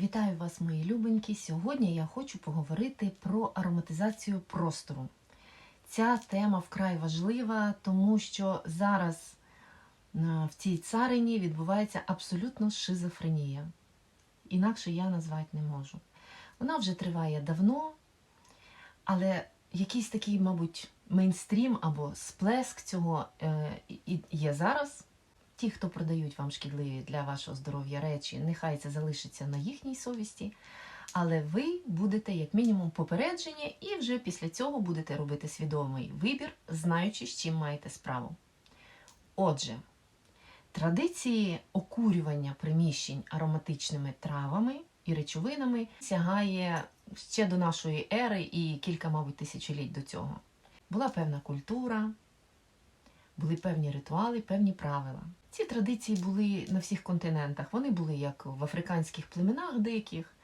Вітаю вас, мої любенькі. Сьогодні я хочу поговорити про ароматизацію простору. Ця тема вкрай важлива, тому що зараз е, в цій царині відбувається абсолютно шизофренія. Інакше я назвати не можу. Вона вже триває давно, але якийсь такий, мабуть, мейнстрім або сплеск цього е, є зараз. Ті, хто продають вам шкідливі для вашого здоров'я речі, нехай це залишиться на їхній совісті. Але ви будете, як мінімум, попереджені, і вже після цього будете робити свідомий вибір, знаючи, з чим маєте справу. Отже, традиції окурювання приміщень ароматичними травами і речовинами сягає ще до нашої ери і кілька, мабуть, тисячоліть до цього. Була певна культура, були певні ритуали, певні правила. Ці традиції були на всіх континентах. Вони були як в африканських племенах диких,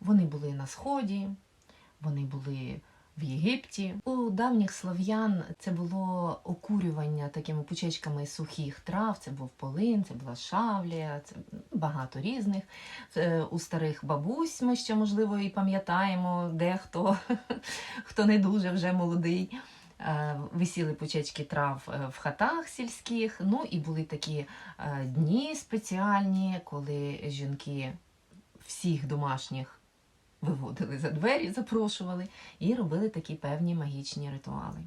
вони були на Сході, вони були в Єгипті. У давніх слав'ян це було окурювання такими пучечками сухих трав. Це був полин, це була шавлія, це багато різних. Е, У старих бабусь ми ще можливо і пам'ятаємо дехто, хто не дуже вже молодий. Е, Висіли пучечки трав е, в хатах сільських. Ну і були такі е, дні спеціальні, коли жінки всіх домашніх виводили за двері, запрошували і робили такі певні магічні ритуали.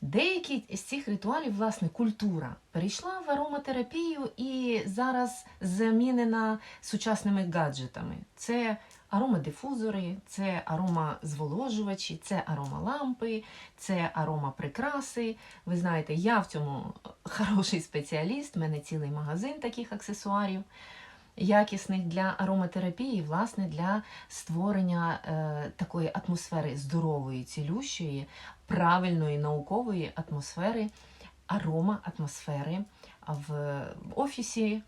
Деякі з цих ритуалів, власне, культура перейшла в ароматерапію і зараз замінена сучасними гаджетами. Це аромадифузори, це аромазволожувачі, це аромалампи, це аромаприкраси. Ви знаєте, я в цьому хороший спеціаліст, в мене цілий магазин таких аксесуарів якісних для ароматерапії, власне, для створення е, такої атмосфери здорової, цілющої, правильної наукової атмосфери, арома атмосфери в офісі,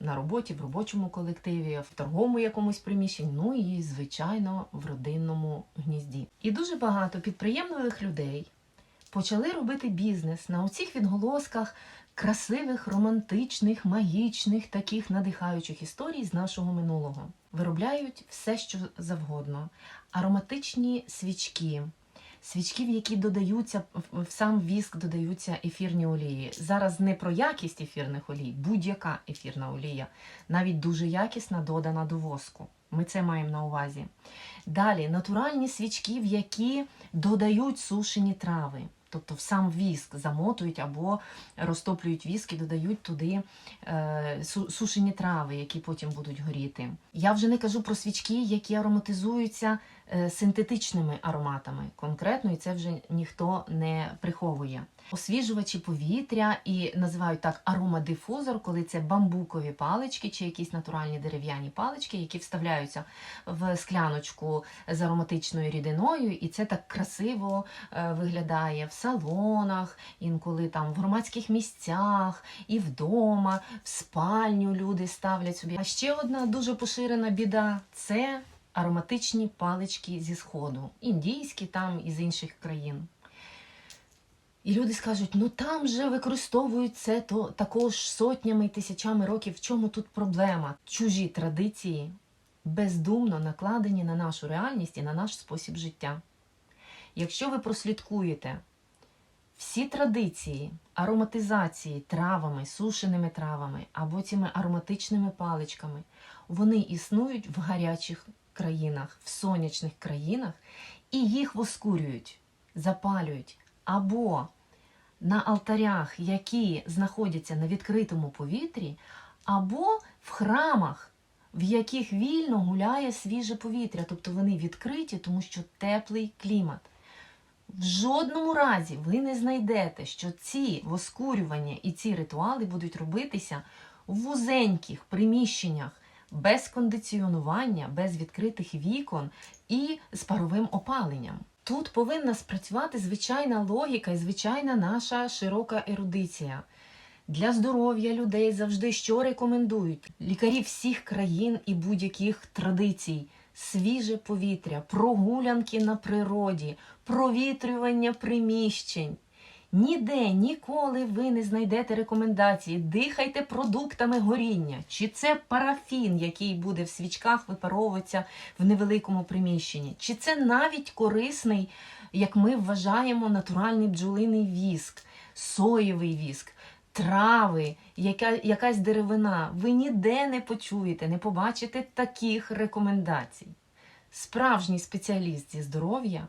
на роботі, в робочому колективі, в торговому якомусь приміщенні, ну і, звичайно, в родинному гнізді. І дуже багато підприємливих людей почали робити бізнес на оцих відголосках красивих, романтичних, магічних, таких надихаючих історій з нашого минулого. Виробляють все, що завгодно. Ароматичні свічки, свічки, в які додаються в- сам віск, додаються ефірні олії. Зараз не про якість ефірних олій, будь-яка ефірна олія, навіть дуже якісна, додана до воску. Ми це маємо на увазі. Далі натуральні свічки, в які додають сушені трави. Тобто в сам віск замотують або розтоплюють віск і додають туди е, сушені трави, які потім будуть горіти. Я вже не кажу про свічки, які ароматизуються синтетичними ароматами конкретно, і це вже ніхто не приховує. Освіжувачі повітря і називають так аромадифузор, коли це бамбукові палички чи якісь натуральні дерев'яні палички, які вставляються в скляночку з ароматичною рідиною, і це так красиво е, виглядає в салонах, інколи там в громадських місцях, і вдома, в спальню люди ставлять собі. А ще одна дуже поширена біда це ароматичні палички зі сходу, індійські там і з інших країн. І люди скажуть, ну там же використовують це то також сотнями і тисячами років. В чому тут проблема? Чужі традиції бездумно накладені на нашу реальність і на наш спосіб життя. Якщо ви прослідкуєте всі традиції ароматизації травами, сушеними травами або цими ароматичними паличками, вони існують в гарячих країнах, в сонячних країнах, і їх воскурюють, запалюють або на алтарях, які знаходяться на відкритому повітрі, або в храмах, в яких вільно гуляє свіже повітря. Тобто вони відкриті, тому що теплий клімат. В жодному разі ви не знайдете, що ці воскурювання і ці ритуали будуть робитися в вузеньких приміщеннях без кондиціонування, без відкритих вікон і з паровим опаленням. Тут повинна спрацювати звичайна логіка і звичайна наша широка ерудиція. Для здоров'я людей завжди що рекомендують? Лікарі всіх країн і будь-яких традицій. Свіже повітря, прогулянки на природі, провітрювання приміщень. Ніде ніколи ви не знайдете рекомендації. Дихайте продуктами горіння. Чи це парафін, який буде в свічках випаровуватися в невеликому приміщенні, чи це навіть корисний, як ми вважаємо, натуральний бджолиний віск, соєвий віск. Трави, яка, якась деревина, ви ніде не почуєте, не побачите таких рекомендацій. Справжній спеціаліст зі здоров'я,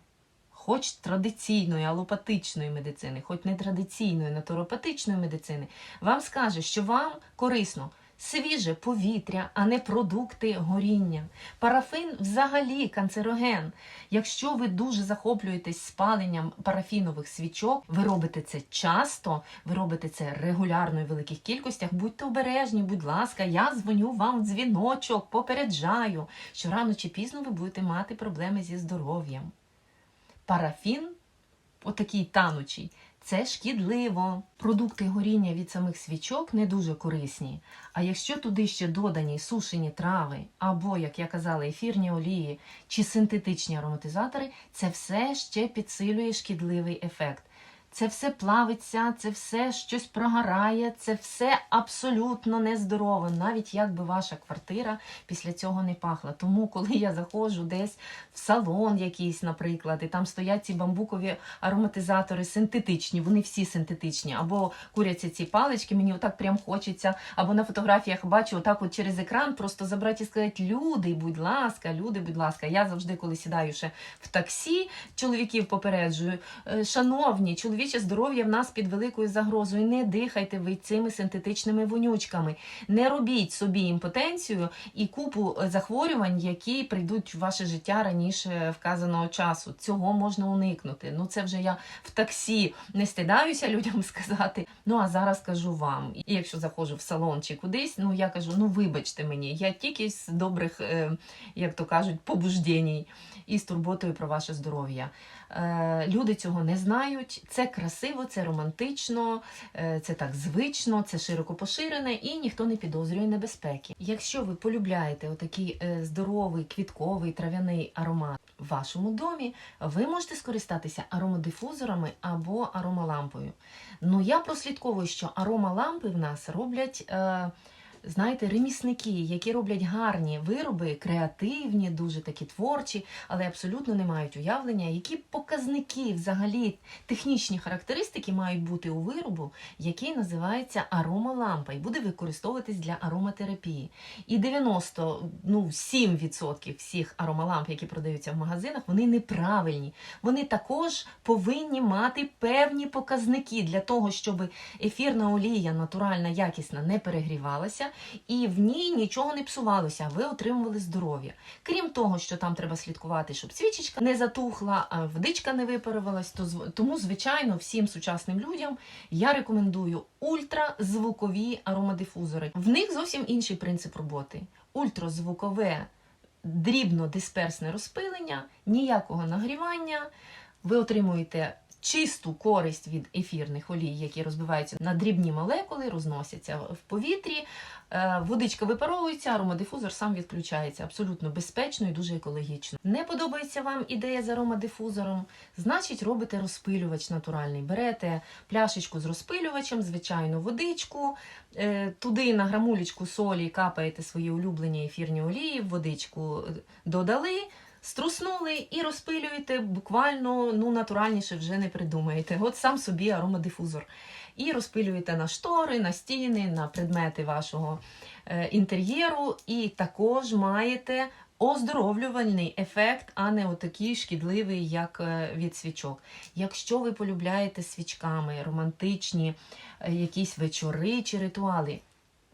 хоч традиційної алопатичної медицини, хоч не традиційної натуропатичної медицини, вам скаже, що вам корисно свіже повітря, а не продукти горіння. Парафин взагалі канцероген. Якщо ви дуже захоплюєтесь спаленням парафінових свічок, ви робите це часто, ви робите це регулярно і в великих кількостях. Будьте обережні, будь ласка, я дзвоню вам в дзвіночок, попереджаю, що рано чи пізно ви будете мати проблеми зі здоров'ям. Парафін, отакий танучий, це шкідливо. Продукти горіння від самих свічок не дуже корисні. А якщо туди ще додані сушені трави, або, як я казала, ефірні олії чи синтетичні ароматизатори, це все ще підсилює шкідливий ефект. Це все плавиться, це все щось прогорає, це все абсолютно нездорово, навіть як би ваша квартира після цього не пахла. Тому, коли я заходжу десь в салон якийсь, наприклад, і там стоять ці бамбукові ароматизатори синтетичні, вони всі синтетичні, або куряться ці палички, мені отак прям хочеться, або на фотографіях бачу отак от через екран просто забрати і сказати, люди, будь ласка, люди, будь ласка. Я завжди, коли сідаю ще в таксі, чоловіків попереджую, «Е, шановні, чоловіче здоров'я в нас під великою загрозою. Не дихайте ви цими синтетичними вонючками. Не робіть собі імпотенцію і купу е, захворювань, які прийдуть в ваше життя раніше вказаного часу. Цього можна уникнути. Ну це вже я в таксі не стидаюся людям сказати. Ну а зараз кажу вам. І якщо заходжу в салон чи кудись, ну я кажу: ну вибачте мені, я тільки з добрих, е, як то кажуть, побуждень і з турботою про ваше здоров'я. Е, Люди цього не знають. Це красиво, це романтично, е, це так звично, це широко поширене і ніхто не підозрює небезпеки. Якщо ви полюбляєте отакий е, здоровий квітковий трав'яний аромат в вашому домі, ви можете скористатися аромадифузорами або аромалампою. Ну я прослідковую, що аромалампи в нас роблять. Знаєте, ремісники, які роблять гарні вироби, креативні, дуже такі творчі, але абсолютно не мають уявлення, які показники, взагалі, технічні характеристики мають бути у виробу, який називається аромалампа і буде використовуватись для ароматерапії. І 97% всіх аромаламп, які продаються в магазинах, вони неправильні. Вони також повинні мати певні показники для того, щоб ефірна олія натуральна, якісна не перегрівалася і в ній нічого не псувалося, ви отримували здоров'я. Крім того, що там треба слідкувати, щоб свічечка не затухла, водичка не випарувалась, то тому, звичайно, всім сучасним людям я рекомендую ультразвукові аромадифузори. В них зовсім інший принцип роботи. Ультразвукове дрібно-дисперсне розпилення, ніякого нагрівання. Ви отримуєте чисту користь від ефірних олій, які розбиваються на дрібні молекули, розносяться в повітрі. Е, Водичка випаровується, аромадифузор сам відключається абсолютно безпечно і дуже екологічно. Не подобається вам ідея з аромадифузором, значить робите розпилювач натуральний. Берете пляшечку з розпилювачем, звичайну водичку, е, туди на грамулечку солі капаєте свої улюблені ефірні олії, водичку е, додали. Струснули і розпилюєте буквально ну натуральніше вже не придумаєте. От сам собі аромадифузор. І розпилюєте на штори, на стіни, на предмети вашого е, інтер'єру, і також маєте оздоровлювальний ефект, а не отакий шкідливий, як е, від свічок. Якщо ви полюбляєте свічками романтичні е, якісь вечори чи ритуали,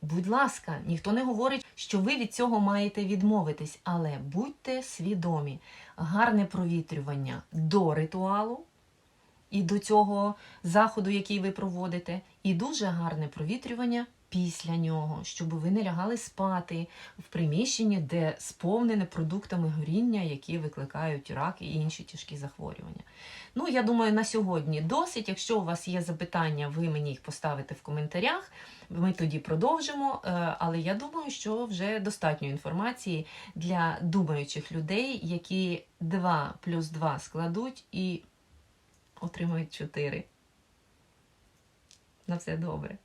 Будь ласка, ніхто не говорить, що ви від цього маєте відмовитись, але будьте свідомі, гарне провітрювання до ритуалу і до цього заходу, який ви проводите, і дуже гарне провітрювання після нього, щоб ви не лягали спати в приміщенні, де сповнене продуктами горіння, які викликають рак і інші тяжкі захворювання. Ну, я думаю, на сьогодні досить. Якщо у вас є запитання, ви мені їх поставите в коментарях. Ми тоді продовжимо. Е, Але я думаю, що вже достатньо інформації для думаючих людей, які 2 плюс 2 складуть і отримують 4. На все добре.